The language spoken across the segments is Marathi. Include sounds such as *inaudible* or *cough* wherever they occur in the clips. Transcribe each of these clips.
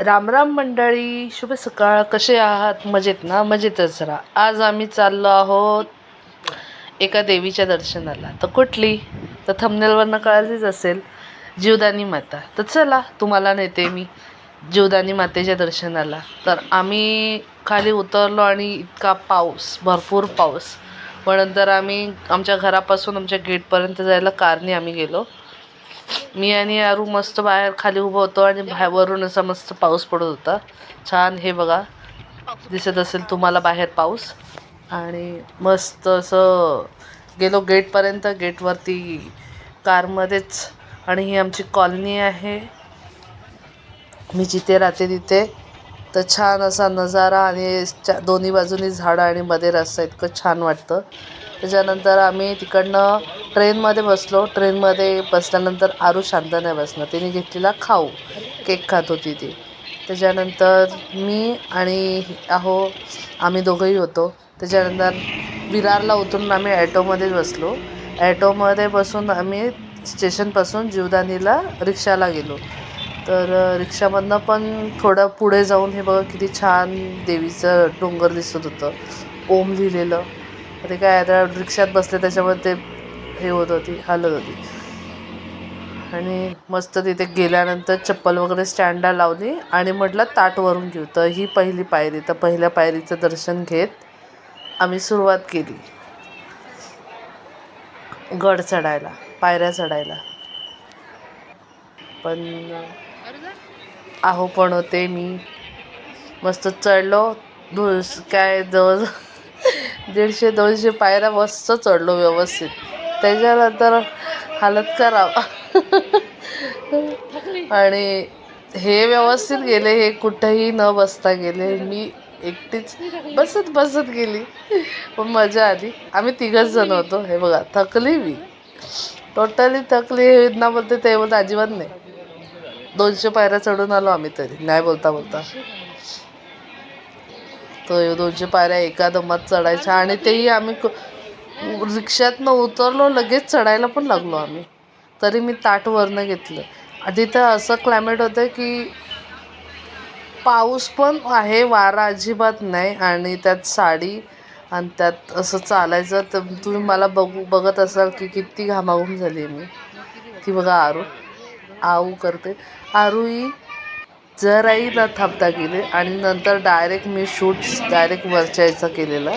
राम राम मंडळी शुभ सकाळ. कसे आहात? मजेत ना? मजेतच राहा. आज आम्ही चाललो आहोत एका देवीच्या दर्शनाला. तर कुठली? तर थंबनेलवरनं कळालीच असेल जीवदानी माता. तर चला तुम्हाला नेते मी जीवदानी मातेच्या दर्शनाला. तर आम्ही खाली उतरलो आणि इतका पाऊस भरपूर पाऊस. मग नंतर आम्ही आमच्या घरापासून आमच्या गेटपर्यंत जायला कारने आम्ही गेलो. मी आणि आरू मस्त बाहेर खाली उभं होतो आणि बाहेर वरून असा मस्त पाऊस पडत होता. छान हे बघा. दिसत असेल तुम्हाला बाहेर पाऊस. आणि मस्त असं गेलो गेटपर्यंत. गेटवरती कारमध्येच. आणि ही आमची कॉलनी आहे. मी जिथे राहते तिथे. तर छान असा नजारा आणि च्या दोन्ही बाजूनी झाडं आणि मध्ये रस्ता इतकं छान वाटतं. त्याच्यानंतर आम्ही तिकडनं ट्रेनमध्ये बसलो. ट्रेनमध्ये बसल्यानंतर आरू शांत नाही बसणं तिने घेतलेला खाऊ. केक खात होती ती. त्याच्यानंतर मी आणि अहो आम्ही दोघंही होतो. त्याच्यानंतर विरारला उतरून आम्ही ॲटोमध्येच बसलो. ॲटोमध्ये बसून आम्ही स्टेशनपासून जीवदानीला रिक्षाला गेलो. तर रिक्षामधनं पण थोडं पुढे जाऊन हे बघा किती छान देवीचं डोंगर दिसत होतं. ओम लिहिलेलं. ते काय आता रिक्षात बसले त्याच्यामुळे ते हे होत होती हालत होती. आणि मस्त तिथे गेल्यानंतर चप्पल वगैरे स्टँडला लावली आणि म्हटलं ताटवरून घेऊ. तर ही पहिली पायरी तर पहिल्या पायरीचं दर्शन घेत आम्ही सुरुवात केली. गड चढायला पायऱ्या चढायला. पण आहो पण होते मी. मस्त चढलो धुळ काय जवळ दीडशे दोनशे पायऱ्या मस्त चढलो व्यवस्थित. त्याच्यानंतर हालत खराब. आणि हे व्यवस्थित गेले हे कुठंही न बसता गेले. मी एकटीच बसत बसत गेली. पण मजा आली. आम्ही तिघच जण होतो. हे बघा थकली मी. टोटली थकली हे ना बोलते ते बोलते अजिबात नाही. दोनशे पायऱ्या चढून आलो आम्ही तरी. नाही बोलता बोलता. तर दोनशे पायऱ्या एका दमात चढायच्या आणि तेही आम्ही क- रिक्षातनं उतरलो लगेच चढायला पण लागलो आम्ही. तरी मी ताट वरनं घेतलं. आधी तर असं क्लायमेट होतं की पाऊस पण आहे वारा अजिबात नाही आणि त्यात साडी आणि त्यात असं चालायचं. तर तुम्ही मला बघू बघत असाल की किती घामाघूम झाली मी. ती बघा आरू आऊ करते. आरू ही जराही न थांबता गेले आणि नंतर डायरेक्ट मी शूट डायरेक्ट वरच्या याचा केलेला.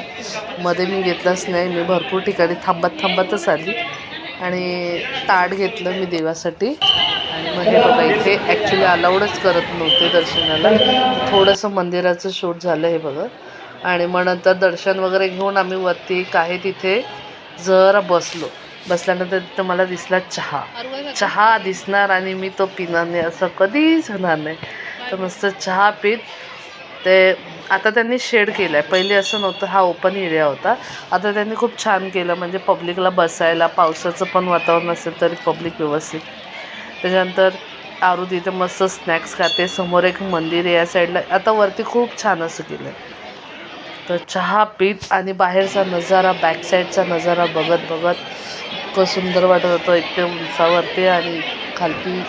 मध्ये मी घेतलाच नाही मी भरपूर ठिकाणी थांबत थांबतच आली. आणि ताट घेतलं मी देवासाठी. आणि मग हे बघा इथे ॲक्च्युली अलाउडच करत नव्हते दर्शनाला. थोडंसं मंदिराचं शूट झालं हे बघा. आणि मग नंतर दर्शन वगैरे घेऊन आम्ही वरती काही तिथे जरा बसलो. बसल्यानंतर तिथं मला दिसला चहा. चहा दिसणार आणि मी तो पिणार नाही असं कधीच होणार नाही. तर मस्त चहा पीत. ते आता त्यांनी शेड केलं आहे पहिले असं नव्हतं हा ओपन एरिया होता. आता त्यांनी खूप छान केलं. म्हणजे पब्लिकला बसायला पावसाचं पण वातावरण असेल तरी पब्लिक व्यवस्थित. त्याच्यानंतर आरू तिथे मस्त स्नॅक्स खाते. समोर एक मंदिर आहे या साईडला आता वरती खूप छान असं केलं आहे तर चहा पीत आणि बाहेरचा नजारा बॅक साईडचा नजारा बघत बघत इतकं सुंदर वाटत होतं. इतके उंचावरती आणि खालती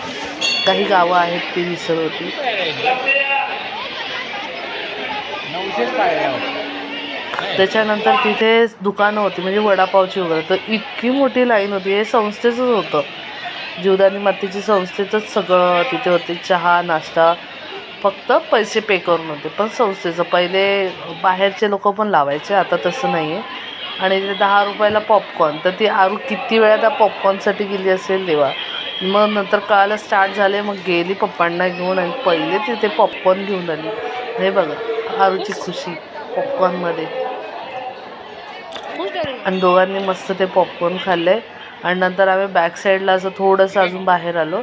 काही गावं आहेत ती दिसत होती. त्याच्यानंतर तिथे दुकानं होती म्हणजे वडापावची वगैरे. तर इतकी मोठी लाईन होती हे संस्थेचंच होतं. जीवदानी मातेची संस्थेचंच सगळं तिथे होते. चहा नाश्ता फक्त पैसे पे करून होते पण संस्थेचं. पहिले बाहेरचे लोक पण लावायचे आता तसं नाही आहे आणि ते दहा रुपयाला पॉपकॉर्न तर ती आरू किती वेळा त्या पॉपकॉर्नसाठी गेली असेल तेव्हा मग नंतर कळायला स्टार्ट झाले मग गेली पप्पांना घेऊन आणि पहिले तिथे पॉपकॉर्न घेऊन आली. हे बघा आरूची खुशी पॉपकॉर्नमध्ये आणि दोघांनी मस्त ते पॉपकॉर्न खाल्ले आणि नंतर आम्ही बॅक साईडला असं थोडंसं अजून बाहेर आलो.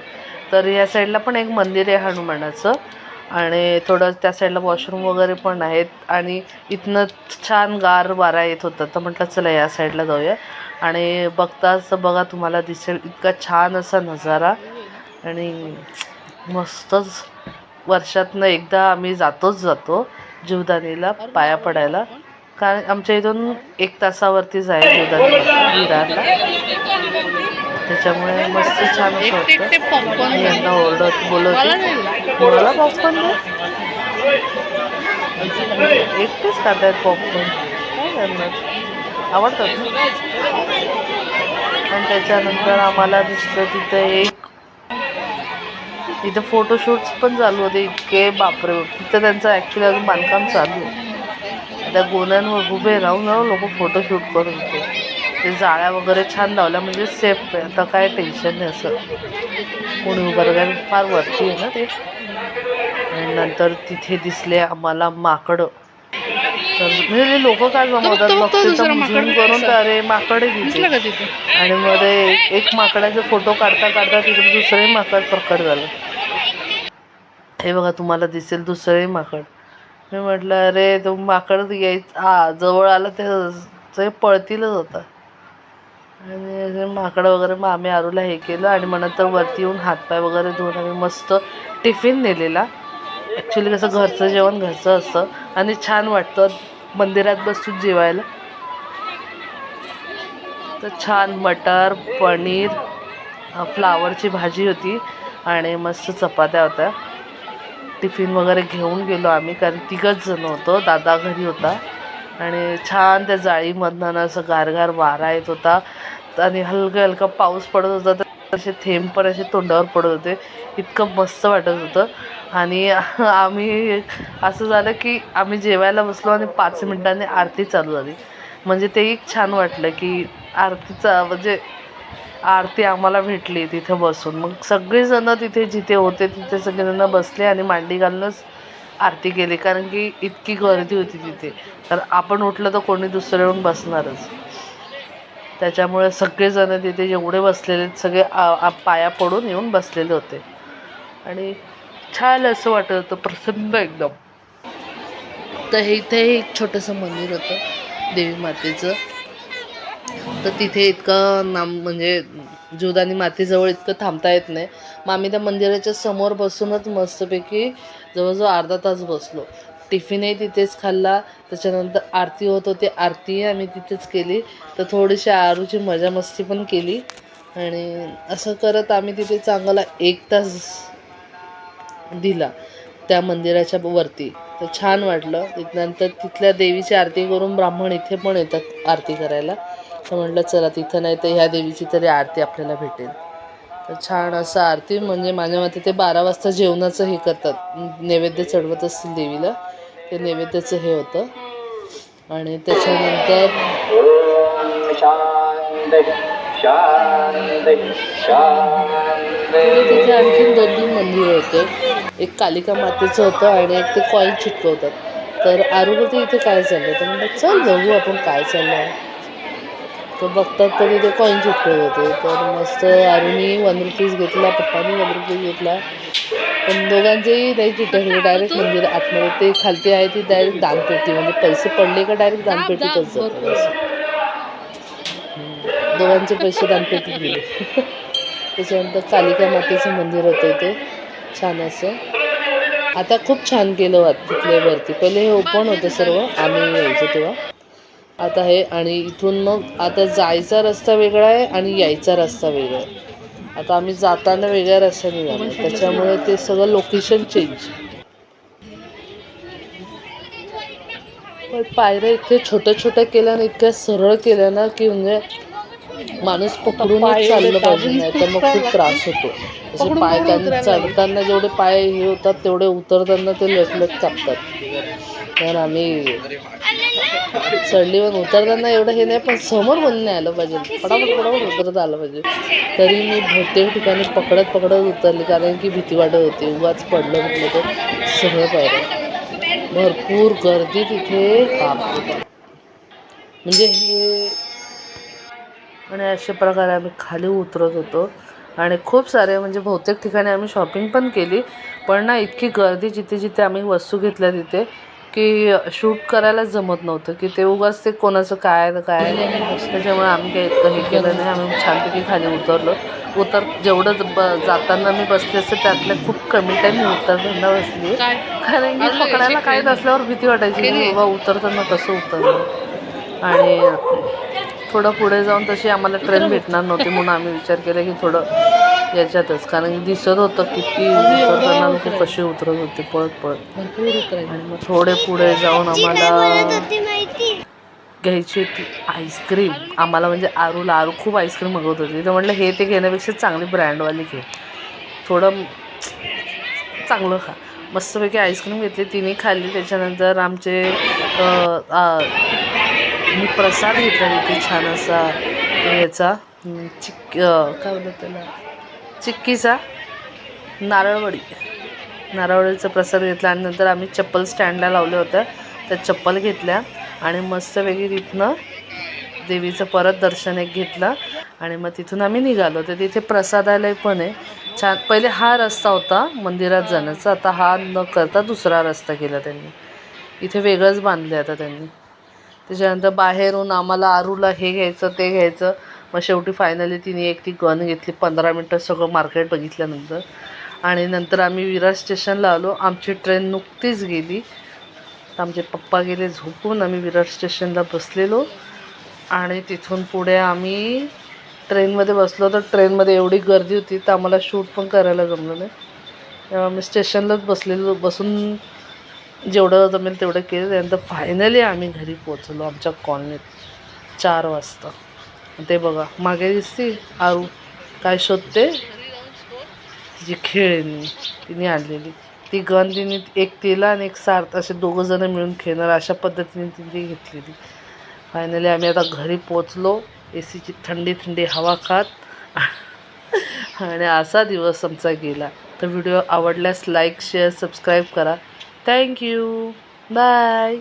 तर या साईडला पण एक मंदिर आहे हनुमानाचं. आणि थोडं त्या साईडला वॉशरूम वगैरे पण आहेत. आणि इथनं छान गार वारा येत होता. तर म्हटलं चला या साईडला जाऊया. आणि बघताच बघा तुम्हाला दिसेल इतका छान असा नजारा. आणि मस्तच. वर्षातनं एकदा आम्ही जातोच जातो जीवदानीला पाया पडायला. कारण आमच्या इथून एक तासावरतीच आहे जीवदानी. विरारला. त्याच्यामुळे मस्त छान असं मी यांना ओरडत नाही. मला पॉपकॉर्न दे. एकटेच खात आहेत पॉपकॉर्न काय करणार? आवडतात आणि त्याच्यानंतर आम्हाला दिसलं तिथे एक तिथे फोटोशूट्स पण चालू होते. इतके बापरे बाप. तिथं त्यांचं ॲक्च्युली अजून बांधकाम चालू आहे. त्या गोण्यांवर उभे राहून राहून लोक फोटोशूट करत होते. ते जाळ्या वगैरे छान लावल्या म्हणजे सेफ आहे. आता काय टेन्शन नाही असं. कोणी उभं राहिलं, कारण फार वरती आहे ना ते. आणि नंतर तिथे दिसले आम्हाला माकडं. तर म्हणजे लोक काय जमवतात? मग तो ते दुसरा माकड झूम करून तर अरे माकड तिथे तिथे? आणि मध्ये एक माकडाचा फोटो काढता काढता तिकडे दुसरंही माकड प्रकट झालं. हे बघा तुम्हाला दिसेल दुसरंही माकड. मी म्हटलं अरे तो माकड यायचं जवळ आलं ते ते पळतीलच होता आणि माकडं वगैरे मग आम्ही आरूला हे केलं आणि मग नंतर वरती येऊन हातपाय वगैरे धुवून आम्ही मस्त टिफिन नेलेला. ॲक्च्युली कसं घरचं जेवण घरचं असतं आणि छान वाटतं. मंदिरात बसून जेवायला. तर छान मटर पनीर फ्लावरची भाजी होती आणि मस्त चपात्या होत्या. टिफिन वगैरे घेऊन गेलो आम्ही कारण तिघंच जण होतो. दादा घरी होता. आणि छान त्या जाळीमधनं ना असं गारगार वारा येत होता. आणि हलका हलका पाऊस पडत होता तर असे थेंब पण असे तोंडावर पडत होते. इतकं मस्त वाटत होतं. आणि *laughs* आम्ही असं झालं की आम्ही जेवायला बसलो आणि पाच मिनिटांनी आरती चालू झाली. म्हणजे ते एक छान वाटलं की आरतीचा म्हणजे आरती आम्हाला भेटली तिथे बसून. मग सगळेजणं तिथे जिथे होते तिथे सगळेजणं बसले आणि मांडी घालूनच आरती केली कारण की इतकी गर्दी होती तिथे. तर आपण उठलं तर कोणी दुसरं येऊन बसणारच. त्याच्यामुळे सगळेजण तिथे जेवढे बसलेले आहेत, सगळे आ- पाया पडून येऊन बसलेले होते. आणि छान असं वाटत होतं प्रसन्न एकदम. तर हे इथे एक छोटंसं मंदिर होतं देवी मातेचं. तर तिथे इतकं नाम म्हणजे जीवदानी मातीजवळ इतकं थांबता येत नाही. मग आम्ही त्या मंदिराच्या समोर बसूनच मस्तपैकी जवळजवळ अर्धा तास बसलो. टिफिनही तिथेच खाल्ला. त्याच्यानंतर आरती होत होती. आरतीही आम्ही तिथेच केली. तर थोडीशी आरूची मजा मस्ती पण केली. आणि असं करत आम्ही तिथे चांगला एक तास दिला त्या मंदिराच्या वरती. तर छान वाटलं. त्यानंतर तिथल्या देवीची आरती करून ब्राह्मण इथे पण येतात आरती करायला. तर म्हटलं चला तिथं नाही तर ह्या देवीची तरी आरती आपल्याला भेटेल. तर छान असं आरती म्हणजे माझ्या मते ते बारा वाजता जेवणाचं हे करतात. नैवेद्य चढवत असतील देवीला ते नैवेद्याचं हे होतं. आणि त्याच्यानंतर तिथे आणखीन दोन तीन मंदिरं होते. एक कालिका मातेचं होतं आणि एक ते कॉईन चिटकवतात तर आरोग्य इथे काय चाललं तर म्हणलं चल बघू आपण काय चाललं आहे तर बघतात तर तिथे कॉईन चिटकवत होते. तर मस्त आरुनी वन रुपीज घेतला पप्पानी वन रुपीज घेतला. पण दोघांचेही नाही चिटकले डायरेक्ट मंदिर आतमध्ये ते खालती आहे ती डायरेक्ट दानपेटी. म्हणजे पैसे पडले का डायरेक्ट दानपेटीतच जातात. दोघांचे पैसे दानपेटीत गेले. *laughs* त्याच्यानंतर कालिका मातेचं मंदिर होतं इथे. छान असं. आता खूप छान केलं वाट तिथले वरती. पहिले हे ओपन होतं सर्व आम्ही यायचो तेव्हा. आता हे आणि इथून मग आता जायचा रस्ता वेगळा आहे आणि यायचा रस्ता वेगळा आहे. आता आम्ही जाताना वेगळ्या रस्त्याने जाणार त्याच्यामुळे ते सगळं लोकेशन चेंज पण पायऱ्या इतक्या छोट्या छोट्या केल्या ना इतक्या सरळ केल्या ना की म्हणजे माणूस पकडूनच चाललं पाहिजे नाही तर मग खूप त्रास होतो. जसे पकडून पाय पकडून त्यांनी चढताना जेवढे पाय हे होतात तेवढे उतरताना ते लटलट कापतात. तर आम्ही चढलीवर उतरताना एवढं हे नाही पण समोर बंद नाही आलं पाहिजे. फटाफट फटाफट उतरत आलं पाहिजे. तरी मी बहुतेक ठिकाणी पकडत पकडत उतरली कारण की भीती वाटत होती. उगाच पडलं म्हटलं तर सगळं पाहिजे भरपूर गर्दी तिथे म्हणजे हे आणि अशा प्रकारे आम्ही खाली उतरत होतो. आणि खूप सारे म्हणजे बहुतेक ठिकाणी आम्ही शॉपिंग पण केली पण ना इतकी गर्दी जिथे जिथे आम्ही वस्तू घेतल्या तिथे की शूट करायलाच जमत नव्हतं की ते उगाच ते कोणाचं काय तर काय त्याच्यामुळे आम्ही काही इतकं हे केलं नाही. आम्ही छानपैकी खाली उतरलो. उतर जेवढं ब जाताना मी बसले असते त्यातल्या खूप कमी टाईम मी उतरताना बसली. काय? कारण की पकडायला शिकले. काही नसल्यावर भीती वाटायची की. बाबा उतरताना कसं उतरलं आणि थोडं पुढे जाऊन तशी आम्हाला ट्रेन भेटणार नव्हती म्हणून आम्ही विचार केला की थोडं याच्यातच. कारण की दिसत होतं किती उतरताना लोक कशी उतरत होते पळत पळत. आणि मग थोडे पुढे जाऊन आम्हाला घ्यायची होती आईस्क्रीम. आम्हाला म्हणजे आरूला आरू खूप आईस्क्रीम मागवत होती. तर म्हटलं हे ते घेण्यापेक्षा चांगली ब्रँडवाली घे. थोडं चांगलं खा. मस्तपैकी आईस्क्रीम घेतली. तिने खाल्ली. त्याच्यानंतर आमचे मी प्रसाद घेतला तिथे छान असा याचा चिक काय बोलतात त्याला? चिक्कीचा नारळवडी. नारळवडीचा प्रसाद घेतला आणि नंतर आम्ही चप्पल स्टँडला लावल्या होत्या त्या चप्पल घेतल्या आणि मस्तपैकी तिथनं देवीचं परत दर्शन एक घेतलं आणि मग तिथून आम्ही निघालो. तर तिथे प्रसादालय पण आहे. छान. पहिले हा रस्ता होता मंदिरात जाण्याचा. आता हा न करता दुसरा रस्ता केला त्यांनी. इथे वेगळंच बांधले आता त्यांनी. त्याच्यानंतर बाहेरून आम्हाला आरूला हे घ्यायचं ते घ्यायचं. मग शेवटी फायनली तिने एक ती गन घेतली. पंधरा मिनटं सगळं मार्केट बघितल्यानंतर. आणि नंतर आम्ही विरार स्टेशनला आलो. आमची ट्रेन नुकतीच गेली. आमचे पप्पा गेले झोपून. आम्ही विरार स्टेशनला बसलेलो. आणि तिथून पुढे आम्ही ट्रेनमध्ये बसलो. तर ट्रेनमध्ये एवढी गर्दी होती तर आम्हाला शूट पण करायला जमलं नाही. तेव्हा आम्ही स्टेशनलाच बसलेलो. बसून जेवढं जमेल तेवढं केलं. त्यानंतर फायनली आम्ही घरी पोचलो आमच्या कॉलनीत चार वाजता. ते बघा मागे दिसती आरू. काय शोधते? तिची खेळणी तिने आणलेली. ती गन तिने एक तिला आणि एक सार्थ. असे दोघं जण मिळून खेळणार अशा पद्धतीने तिने घेतलेली. फायनली आम्ही आता घरी पोचलो ए सीची थंडी थंडी हवा खात. आणि असा दिवस आमचा गेला. तर व्हिडिओ आवडल्यास लाईक शेअर सबस्क्राईब करा. Thank you bye